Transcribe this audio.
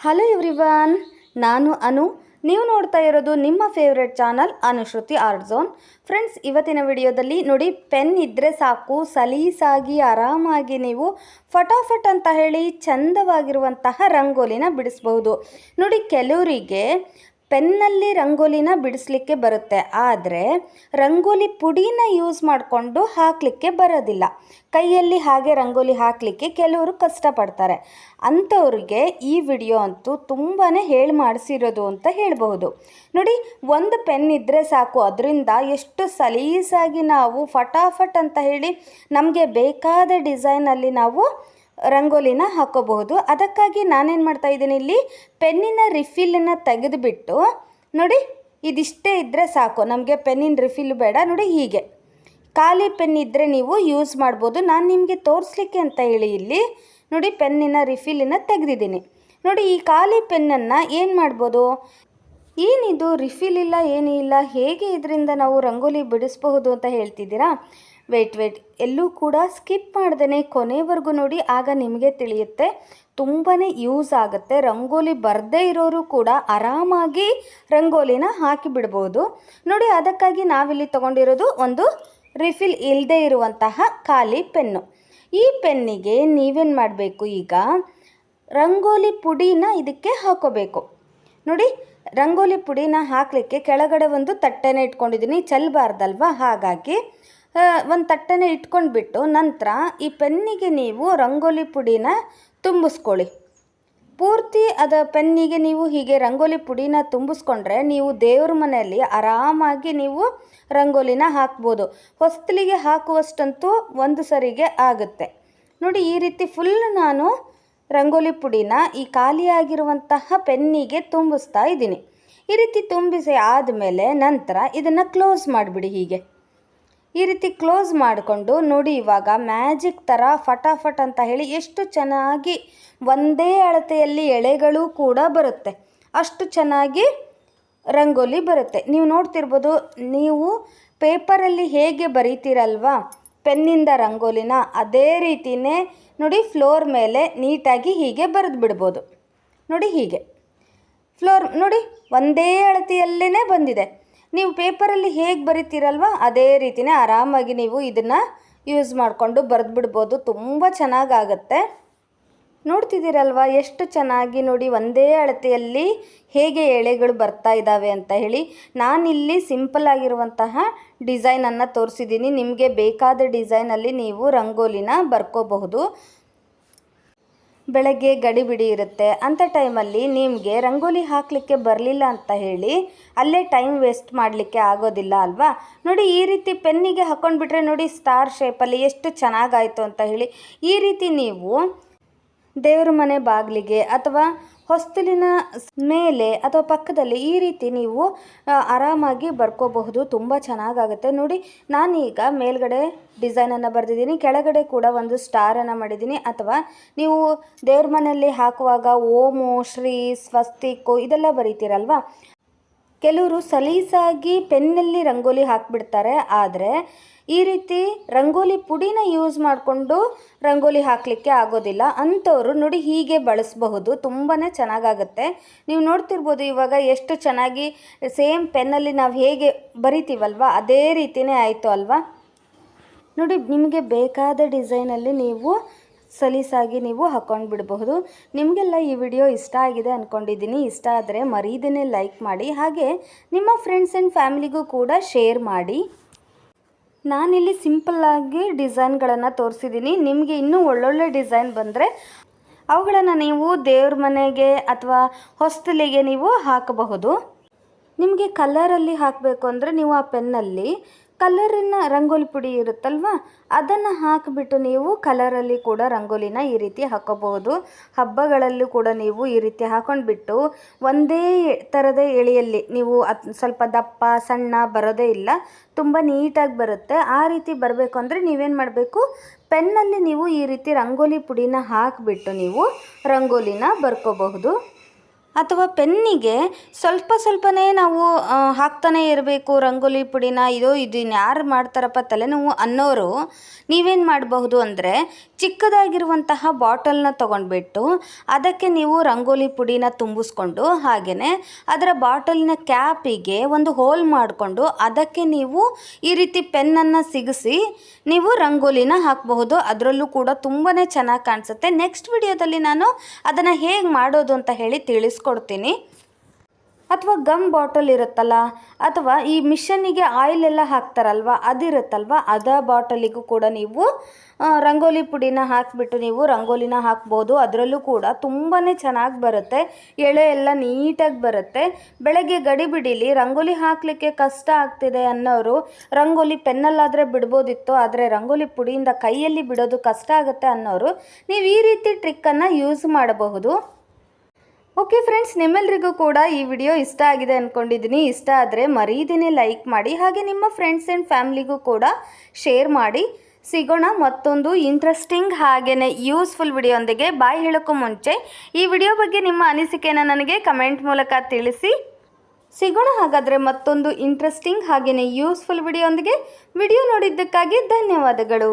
Hello everyone ನಾನು ಅನು. ನೀವು ನೋಡ್ತಾ ಇರೋದು ನಿಮ್ಮ favourite channel Anushruti art zone friends ಇವತ್ತಿನ ವಿಡಿಯೋದಲ್ಲಿ ನೋಡಿ ಪೆನ್ ಇದ್ದರೆ ಸಾಕು, ಸಲೀಸಾಗಿ, ಆರಾಮಾಗಿ ನೀವು ಫಟಾಫಟ್ ಅಂತ ಹೇಳಿ ಚಂದವಾಗಿರುವಂತಹ ರಂಗೋಲಿನ ಬಿಡಿಸ್ಬೋದು. ನೋಡಿ, ಕೆಲವರಿಗೆ ಪೆನ್ನಲ್ಲಿ ರಂಗೋಲಿನ ಬಿಡಿಸ್ಲಿಕ್ಕೆ ಬರುತ್ತೆ. ಆದರೆ ರಂಗೋಲಿ ಪುಡಿನ ಯೂಸ್ ಮಾಡಿಕೊಂಡು ಹಾಕಲಿಕ್ಕೆ ಬರೋದಿಲ್ಲ. ಕೈಯಲ್ಲಿ ಹಾಗೆ ರಂಗೋಲಿ ಹಾಕಲಿಕ್ಕೆ ಕೆಲವರು ಕಷ್ಟಪಡ್ತಾರೆ. ಅಂಥವ್ರಿಗೆ ಈ ವಿಡಿಯೋ ಅಂತೂ ತುಂಬಾ ಹೇಳಿ ಮಾಡಿಸಿರೋದು ಅಂತ ಹೇಳಬಹುದು. ನೋಡಿ, ಒಂದು ಪೆನ್ ಇದ್ದರೆ ಸಾಕು. ಅದರಿಂದ ಎಷ್ಟು ಸಲೀಸಾಗಿ ನಾವು ಫಟಾಫಟ್ ಅಂತ ಹೇಳಿ ನಮಗೆ ಬೇಕಾದ ಡಿಸೈನಲ್ಲಿ ನಾವು ರಂಗೋಲಿನ ಹಾಕೋಬಹುದು. ಅದಕ್ಕಾಗಿ ನಾನೇನು ಮಾಡ್ತಾ ಇದ್ದೀನಿ ಇಲ್ಲಿ, ಪೆನ್ನಿನ ರಿಫಿಲನ್ನು ತೆಗೆದುಬಿಟ್ಟು, ನೋಡಿ, ಇದಿಷ್ಟೇ ಇದ್ದರೆ ಸಾಕು. ನಮಗೆ ಪೆನ್ನಿನ ರಿಫಿಲ್ ಬೇಡ, ನೋಡಿ ಹೀಗೆ. ಖಾಲಿ ಪೆನ್ ಇದ್ದರೆ ನೀವು ಯೂಸ್ ಮಾಡ್ಬೋದು. ನಾನು ನಿಮಗೆ ತೋರಿಸ್ಲಿಕ್ಕೆ ಅಂತ ಹೇಳಿ ಇಲ್ಲಿ, ನೋಡಿ, ಪೆನ್ನಿನ ರಿಫಿಲನ್ನು ತೆಗೆದಿದ್ದೀನಿ. ನೋಡಿ, ಈ ಖಾಲಿ ಪೆನ್ನನ್ನು ಏನು ಮಾಡ್ಬೋದು? ಏನಿದು? ರಿಫಿಲ್ ಇಲ್ಲ ಏನೂ ಇಲ್ಲ ಹೇಗೆ ಇದರಿಂದ ನಾವು ರಂಗೋಲಿ ಬಿಡಿಸಬಹುದು ಅಂತ ಹೇಳ್ತಿದ್ದೀರಾ? ವೇಟ್ ವೇಟ್ ಎಲ್ಲೂ ಕೂಡ ಸ್ಕಿಪ್ ಮಾಡ್ದೇ ಕೊನೆವರೆಗೂ ನೋಡಿ, ಆಗ ನಿಮಗೆ ತಿಳಿಯುತ್ತೆ ತುಂಬಾ ಯೂಸ್ ಆಗುತ್ತೆ. ರಂಗೋಲಿ ಬರದೇ ಇರೋರು ಕೂಡ ಆರಾಮಾಗಿ ರಂಗೋಲಿನ ಹಾಕಿ ಬಿಡ್ಬೋದು. ನೋಡಿ, ಅದಕ್ಕಾಗಿ ನಾವಿಲ್ಲಿ ತೊಗೊಂಡಿರೋದು ಒಂದು ರಿಫಿಲ್ ಇಲ್ಲದೆ ಇರುವಂತಹ ಖಾಲಿ ಪೆನ್ನು. ಈ ಪೆನ್ನಿಗೆ ನೀವೇನು ಮಾಡಬೇಕು ಈಗ? ರಂಗೋಲಿ ಪುಡಿನ ಇದಕ್ಕೆ ಹಾಕೋಬೇಕು. ನೋಡಿ, ರಂಗೋಲಿ ಪುಡಿನ ಹಾಕಲಿಕ್ಕೆ ಕೆಳಗಡೆ ಒಂದು ತಟ್ಟೆನ ಇಟ್ಕೊಂಡಿದ್ದೀನಿ ಚೆಲ್ಲಬಾರ್ದಲ್ವ ಹಾಗಾಗಿ ಒಂದು ತಟ್ಟೆನ ಇಟ್ಕೊಂಡ್ಬಿಟ್ಟು ನಂತರ ಈ ಪೆನ್ನಿಗೆ ನೀವು ರಂಗೋಲಿ ಪುಡಿನ ತುಂಬಿಸ್ಕೊಳ್ಳಿ. ಪೂರ್ತಿ ಅದ ಪೆನ್ನಿಗೆ ನೀವು ಹೀಗೆ ರಂಗೋಲಿ ಪುಡಿನ ತುಂಬಿಸ್ಕೊಂಡ್ರೆ ನೀವು ದೇವ್ರ ಮನೆಯಲ್ಲಿ ಆರಾಮಾಗಿ ನೀವು ರಂಗೋಲಿನ ಹಾಕ್ಬೋದು. ಹೊಸ್ತಲಿಗೆ ಹಾಕುವಷ್ಟಂತೂ ಒಂದು ಸರಿಗೆ ಆಗುತ್ತೆ. ನೋಡಿ, ಈ ರೀತಿ ಫುಲ್ ನಾನು ರಂಗೋಲಿ ಪುಡಿನ ಈ ಖಾಲಿಯಾಗಿರುವಂತಹ ಪೆನ್ನಿಗೆ ತುಂಬಿಸ್ತಾ ಇದ್ದೀನಿ. ಈ ರೀತಿ ತುಂಬಿಸಿ ಆದಮೇಲೆ ನಂತರ ಇದನ್ನು ಕ್ಲೋಸ್ ಮಾಡಿಬಿಡಿ ಹೀಗೆ. ಈ ರೀತಿ ಕ್ಲೋಸ್ ಮಾಡಿಕೊಂಡು ನೋಡಿ ಇವಾಗ ಮ್ಯಾಜಿಕ್ ಥರ ಫಟಾಫಟ್ ಅಂತ ಹೇಳಿ ಎಷ್ಟು ಚೆನ್ನಾಗಿ ಒಂದೇ ಅಳತೆಯಲ್ಲಿ ಎಳೆಗಳು ಕೂಡ ಬರುತ್ತೆ. ಅಷ್ಟು ಚೆನ್ನಾಗಿ ರಂಗೋಲಿ ಬರುತ್ತೆ. ನೀವು ನೋಡ್ತಿರ್ಬೋದು, ನೀವು ಪೇಪರಲ್ಲಿ ಹೇಗೆ ಬರೀತೀರಲ್ವಾ? ಪೆನ್ನಿಂದ ರಂಗೋಲಿನ ಅದೇ ರೀತಿಯೇ ನೋಡಿ ಫ್ಲೋರ್ ಮೇಲೆ ನೀಟಾಗಿ ಹೀಗೆ ಬರೆದು ಬಿಡ್ಬೋದು. ನೋಡಿ ಹೀಗೆ. ಫ್ಲೋರ್ ನೋಡಿ ಒಂದೇ ಅಳತೆಯಲ್ಲೇ ಬಂದಿದೆ. ನೀವು ಪೇಪರಲ್ಲಿ ಹೇಗೆ ಬರಿತೀರಲ್ವ? ಅದೇ ರೀತಿಯೇ ಆರಾಮಾಗಿ ನೀವು ಇದನ್ನು ಯೂಸ್ ಮಾಡಿಕೊಂಡು ಬರೆದ್ಬಿಡ್ಬೋದು. ತುಂಬ ಚೆನ್ನಾಗಾಗತ್ತೆ. ನೋಡ್ತಿದ್ದೀರಲ್ವ? ಎಷ್ಟು ಚೆನ್ನಾಗಿ ನೋಡಿ ಒಂದೇ ಅಳತೆಯಲ್ಲಿ ಹೇಗೆ ಎಳೆಗಳು ಬರ್ತಾ ಇದ್ದಾವೆ ಅಂತ ಹೇಳಿ. ನಾನಿಲ್ಲಿ ಸಿಂಪಲ್ ಆಗಿರುವಂತಹ ಡಿಸೈನನ್ನು ತೋರಿಸಿದ್ದೀನಿ. ನಿಮಗೆ ಬೇಕಾದ ಡಿಸೈನಲ್ಲಿ ನೀವು ರಂಗೋಲಿನ ಬರ್ಕೋಬಹುದು. ಬೆಳಗ್ಗೆ ಗಡಿಬಿಡಿ ಇರುತ್ತೆ. ಅಂಥ ಟೈಮಲ್ಲಿ ನಿಮಗೆ ರಂಗೋಲಿ ಹಾಕಲಿಕ್ಕೆ ಬರಲಿಲ್ಲ ಅಂತ ಹೇಳಿ ಅಲ್ಲೇ ಟೈಮ್ ವೇಸ್ಟ್ ಮಾಡಲಿಕ್ಕೆ ಆಗೋದಿಲ್ಲ ಅಲ್ವಾ? ನೋಡಿ, ಈ ರೀತಿ ಪೆನ್ನಿಗೆ ಹಾಕ್ಕೊಂಡ್ಬಿಟ್ರೆ ನೋಡಿ ಸ್ಟಾರ್ ಶೇಪಲ್ಲಿ ಎಷ್ಟು ಚೆನ್ನಾಗಾಯಿತು ಅಂತ ಹೇಳಿ. ಈ ರೀತಿ ನೀವು ದೇವ್ರ ಮನೆ ಬಾಗಿಲಿಗೆ ಅಥವಾ ಹೊಸ್ತಲಿನ ಮೇಲೆ ಅಥವಾ ಪಕ್ಕದಲ್ಲಿ ಈ ರೀತಿ ನೀವು ಆರಾಮಾಗಿ ಬರ್ಕೋಬಹುದು. ತುಂಬ ಚೆನ್ನಾಗಾಗುತ್ತೆ. ನೋಡಿ, ನಾನೀಗ ಮೇಲ್ಗಡೆ ಡಿಸೈನನ್ನು ಬರೆದಿದ್ದೀನಿ. ಕೆಳಗಡೆ ಕೂಡ ಒಂದು ಸ್ಟಾರನ್ನು ಮಾಡಿದ್ದೀನಿ. ಅಥವಾ ನೀವು ದೇವ್ರ ಮನೆಯಲ್ಲಿ ಹಾಕುವಾಗ ಓಮು, ಶ್ರೀ ಸ್ವಸ್ತಿಕ್ಕು ಇದೆಲ್ಲ ಬರೀತೀರಲ್ವ? ಕೆಲವರು ಸಲೀಸಾಗಿ ಪೆನ್ನಲ್ಲಿ ರಂಗೋಲಿ ಹಾಕಿಬಿಡ್ತಾರೆ, ಆದರೆ ಈ ರೀತಿ ರಂಗೋಲಿ ಪುಡಿನ ಯೂಸ್ ಮಾಡಿಕೊಂಡು ರಂಗೋಲಿ ಹಾಕಲಿಕ್ಕೆ ಆಗೋದಿಲ್ಲ. ಅಂಥವರು ನೋಡಿ ಹೀಗೆ ಬಳಸಬಹುದು ತುಂಬಾ ಚೆನ್ನಾಗಾಗುತ್ತೆ. ನೀವು ನೋಡ್ತಿರ್ಬೋದು ಇವಾಗ ಎಷ್ಟು ಚೆನ್ನಾಗಿ ಸೇಮ್ ಪೆನ್ನಲ್ಲಿ ನಾವು ಹೇಗೆ ಬರಿತೀವಲ್ವ? ಅದೇ ರೀತಿಯೇ ಆಯಿತು ಅಲ್ವಾ? ನೋಡಿ, ನಿಮಗೆ ಬೇಕಾದ ಡಿಸೈನಲ್ಲಿ ನೀವು ಸಲೀಸಾಗಿ ನೀವು ಹಾಕ್ಕೊಂಡು ಬಿಡಬಹುದು ನಿಮಗೆಲ್ಲ ಈ ವಿಡಿಯೋ ಇಷ್ಟ ಆಗಿದೆ ಅಂದ್ಕೊಂಡಿದ್ದೀನಿ ಇಷ್ಟ ಆದರೆ ಮರೀದೇ ಲೈಕ್ ಮಾಡಿ, ಹಾಗೆ ನಿಮ್ಮ ಫ್ರೆಂಡ್ಸ್ ಆ್ಯಂಡ್ ಫ್ಯಾಮಿಲಿಗೂ ಕೂಡ ಶೇರ್ ಮಾಡಿ. ನಾನಿಲ್ಲಿ ಸಿಂಪಲ್ಲಾಗಿ ಡಿಸೈನ್ಗಳನ್ನು ತೋರಿಸಿದ್ದೀನಿ. ನಿಮಗೆ ಇನ್ನೂ ಒಳ್ಳೊಳ್ಳೆ ಡಿಸೈನ್ ಬಂದರೆ ಅವುಗಳನ್ನು ನೀವು ದೇವ್ರ ಮನೆಗೆ ಅಥವಾ ಹೊಸ್ತಲಿಗೆ ನೀವು ಹಾಕಬಹುದು. ನಿಮಗೆ ಕಲರಲ್ಲಿ ಹಾಕಬೇಕು ಅಂದರೆ ನೀವು ಆ ಪೆನ್ನಲ್ಲಿ ಕಲರಿನ ರಂಗೋಲಿ ಪುಡಿ ಇರುತ್ತಲ್ವ? ಅದನ್ನು ಹಾಕಿಬಿಟ್ಟು ನೀವು ಕಲರಲ್ಲಿ ಕೂಡ ರಂಗೋಲಿನ ಈ ರೀತಿ ಹಾಕೋಬಹುದು. ಹಬ್ಬಗಳಲ್ಲೂ ಕೂಡ ನೀವು ಈ ರೀತಿ ಹಾಕೊಂಡ್ಬಿಟ್ಟು ಒಂದೇ ಥರದ ಎಳೆಯಲ್ಲಿ ನೀವು ಅದು ಸ್ವಲ್ಪ ದಪ್ಪ, ಸಣ್ಣ ಬರೋದೇ ಇಲ್ಲ, ತುಂಬ ನೀಟಾಗಿ ಬರುತ್ತೆ. ಆ ರೀತಿ ಬರಬೇಕು ಅಂದರೆ ನೀವೇನು ಮಾಡಬೇಕು? ಪೆನ್ನಲ್ಲಿ ನೀವು ಈ ರೀತಿ ರಂಗೋಲಿ ಪುಡಿನ ಹಾಕಿಬಿಟ್ಟು ನೀವು ರಂಗೋಲಿನ ಬರ್ಕೋಬಹುದು. ಅಥವಾ ಪೆನ್ನಿಗೆ ಸ್ವಲ್ಪ ಸ್ವಲ್ಪನೇ ನಾವು ಹಾಕ್ತಾನೇ ಇರಬೇಕು, ರಂಗೋಲಿ ಪುಡಿನ, ಇದು ಇದನ್ನು ಯಾರು ಮಾಡ್ತಾರಪ್ಪ ತಲೆನೋವು ಅನ್ನೋರು ನೀವೇನು ಮಾಡಬಹುದು ಅಂದರೆ ಚಿಕ್ಕದಾಗಿರುವಂತಹ ಬಾಟಲ್ನ ತೊಗೊಂಡ್ಬಿಟ್ಟು ಅದಕ್ಕೆ ನೀವು ರಂಗೋಲಿ ಪುಡಿನ ತುಂಬಿಸ್ಕೊಂಡು ಹಾಗೆಯೇ ಅದರ ಬಾಟಲಿನ ಕ್ಯಾಪಿಗೆ ಒಂದು ಹೋಲ್ ಮಾಡಿಕೊಂಡು ಅದಕ್ಕೆ ನೀವು ಈ ರೀತಿ ಪೆನ್ನನ್ನು ಸಿಗಿಸಿ ನೀವು ರಂಗೋಲಿನ ಹಾಕಬಹುದು. ಅದರಲ್ಲೂ ಕೂಡ ತುಂಬಾ ಚೆನ್ನಾಗಿ ಕಾಣಿಸುತ್ತೆ. ನೆಕ್ಸ್ಟ್ ವಿಡಿಯೋದಲ್ಲಿ ನಾನು ಅದನ್ನು ಹೇಗೆ ಮಾಡೋದು ಅಂತ ಹೇಳಿ ತಿಳಿಸ್ಕೊಡ್ತೀನಿ. ಅಥವಾ ಗಮ್ ಬಾಟಲ್ ಇರುತ್ತಲ್ಲ, ಅಥವಾ ಈ ಮಿಷನ್ನಿಗೆ ಆಯಿಲ್ ಎಲ್ಲ ಹಾಕ್ತಾರಲ್ವ ಅದಿರುತ್ತಲ್ವ ಅದ ಬಾಟಲಿಗೂ ಕೂಡ ನೀವು ರಂಗೋಲಿ ಪುಡಿನ ಹಾಕಿಬಿಟ್ಟು ನೀವು ರಂಗೋಲಿನ ಹಾಕ್ಬೋದು. ಅದರಲ್ಲೂ ಕೂಡ ತುಂಬಾ ಚೆನ್ನಾಗಿ ಬರುತ್ತೆ. ಎಳೆ ಎಲ್ಲ ನೀಟಾಗಿ ಬರುತ್ತೆ. ಬೆಳಗ್ಗೆ ಗಡಿಬಿಡಿಲಿ ರಂಗೋಲಿ ಹಾಕಲಿಕ್ಕೆ ಕಷ್ಟ ಆಗ್ತಿದೆ ಅನ್ನೋರು, ರಂಗೋಲಿ ಪೆನ್ನಲ್ಲಾದರೆ ಬಿಡ್ಬೋದಿತ್ತು, ಆದರೆ ರಂಗೋಲಿ ಪುಡಿಯಿಂದ ಕೈಯಲ್ಲಿ ಬಿಡೋದು ಕಷ್ಟ ಆಗುತ್ತೆ ಅನ್ನೋರು, ನೀವು ಈ ರೀತಿ ಟ್ರಿಕ್ಕನ್ನು ಯೂಸ್ ಮಾಡಬಹುದು. ಓಕೆ ಫ್ರೆಂಡ್ಸ್ ನಿಮ್ಮೆಲ್ಲರಿಗೂ ಕೂಡ ಈ ವಿಡಿಯೋ ಇಷ್ಟ ಆಗಿದೆ ಅಂದ್ಕೊಂಡಿದ್ದೀನಿ ಇಷ್ಟ ಆದರೆ ಮರೀದಿನೇ ಲೈಕ್ ಮಾಡಿ, ಹಾಗೆ ನಿಮ್ಮ ಫ್ರೆಂಡ್ಸ್ ಆ್ಯಂಡ್ ಫ್ಯಾಮ್ಲಿಗೂ ಕೂಡ ಶೇರ್ ಮಾಡಿ. ಸಿಗೋಣ ಮತ್ತೊಂದು ಇಂಟ್ರೆಸ್ಟಿಂಗ್ ಹಾಗೆಯೇ ಯೂಸ್ಫುಲ್ ವಿಡಿಯೋಂದಿಗೆ. ಬಾಯ್ ಹೇಳೋಕ್ಕೂ ಮುಂಚೆ, ಈ ವಿಡಿಯೋ ಬಗ್ಗೆ ನಿಮ್ಮ ಅನಿಸಿಕೆಯನ್ನು ನನಗೆ ಕಮೆಂಟ್ ಮೂಲಕ ತಿಳಿಸಿ. ಸಿಗೋಣ ಹಾಗಾದರೆ ಮತ್ತೊಂದು ಇಂಟ್ರೆಸ್ಟಿಂಗ್ ಹಾಗೆಯೇ ಯೂಸ್ಫುಲ್ ವಿಡಿಯೋಂದಿಗೆ. ವಿಡಿಯೋ ನೋಡಿದ್ದಕ್ಕಾಗಿ ಧನ್ಯವಾದಗಳು.